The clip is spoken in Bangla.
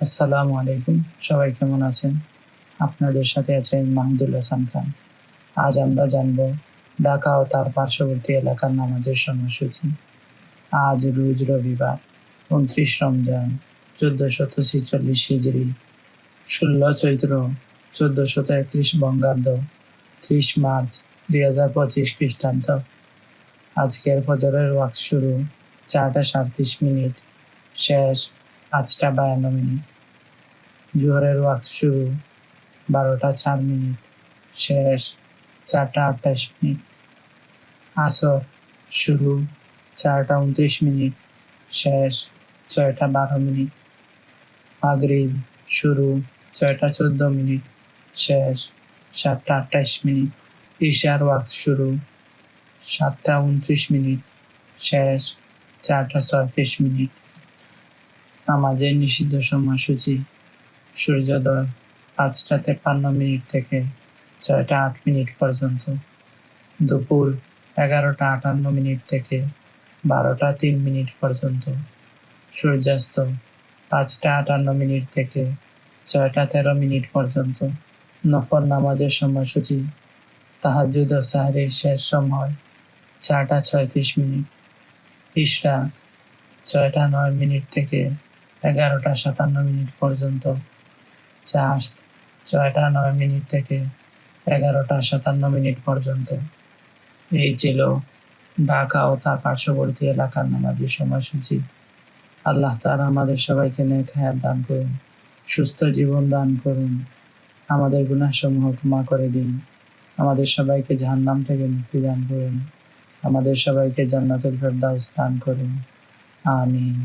আসসালামু আলাইকুম। সবাই কেমন আছেন? আপনাদের সাথে আছেন মাহমুদুল হাসান খান। আজ আমরা জানব ঢাকা ও তার পার্শ্ববর্তী এলাকার নামাজের সময়সূচি। আজ রোজ রবিবার, উনত্রিশ রমজান, চোদ্দশত ছেচল্লিশ হিজড়ি ষোলো চৈত্র, চোদ্দশত একত্রিশ বঙ্গাব্দ, ত্রিশ মার্চ দুই হাজার পঁচিশ খ্রিস্টাব্দ। আজকের ফজরের ওয়াক্ত শুরু চারটা সাঁত্রিশ মিনিট। শেষ পাঁচটা বায়ান্ন মিনিট। জোহরের ওয়াক্ত শুরু, বারোটা চার মিনিট, শেষ চারটা আটাইশ মিনিট। আসর শুরু, চারটা উনত্রিশ মিনিট, শেষ ছয়টা বারো মিনিট। মাগরিব শুরু, ছয়টা চোদ্দ মিনিট, শেষ সাতটা আটাইশ মিনিট। ঈশার ওয়াক্ত শুরু, সাতটা উনত্রিশ মিনিট, শেষ চারটা ছয়ত্রিশ মিনিট। নামাজের নিষিদ্ধ সময়সূচি। সূর্যোদয় পাঁচটা তেপান্ন মিনিট থেকে ছয়টা আট মিনিট পর্যন্ত। দুপুর এগারোটা আটান্ন মিনিট থেকে বারোটা তিন মিনিট পর্যন্ত। সূর্যাস্ত পাঁচটা আটান্ন মিনিট থেকে ছয়টা তেরো মিনিট পর্যন্ত। নফর নামাজের সময়সূচি। তাহাজুদ ও সাহারির শেষ সময় চারটা ছয়ত্রিশ মিনিট। ইশরাক ছয়টা নয় মিনিট থেকে এগারোটা সাতান্ন মিনিট পর্যন্ত চাষ ছয়টা নয় মিনিট থেকে এগারোটা সাতান্ন মিনিট পর্যন্ত। এই ছিল ঢাকা ও তার পার্শ্ববর্তী এলাকার নামাজের সময়সূচি। আল্লাহ তারা আমাদের সবাইকে নেক হায়াত দান করুন, সুস্থ জীবন দান করুন, আমাদের গুণাসমূহ ক্ষমা করে দিন, আমাদের সবাইকে জাহান্নাম থেকে মুক্তি দান করুন, আমাদের সবাইকে জান্নাতুল ফেরদাউস দান করুন। আমিন।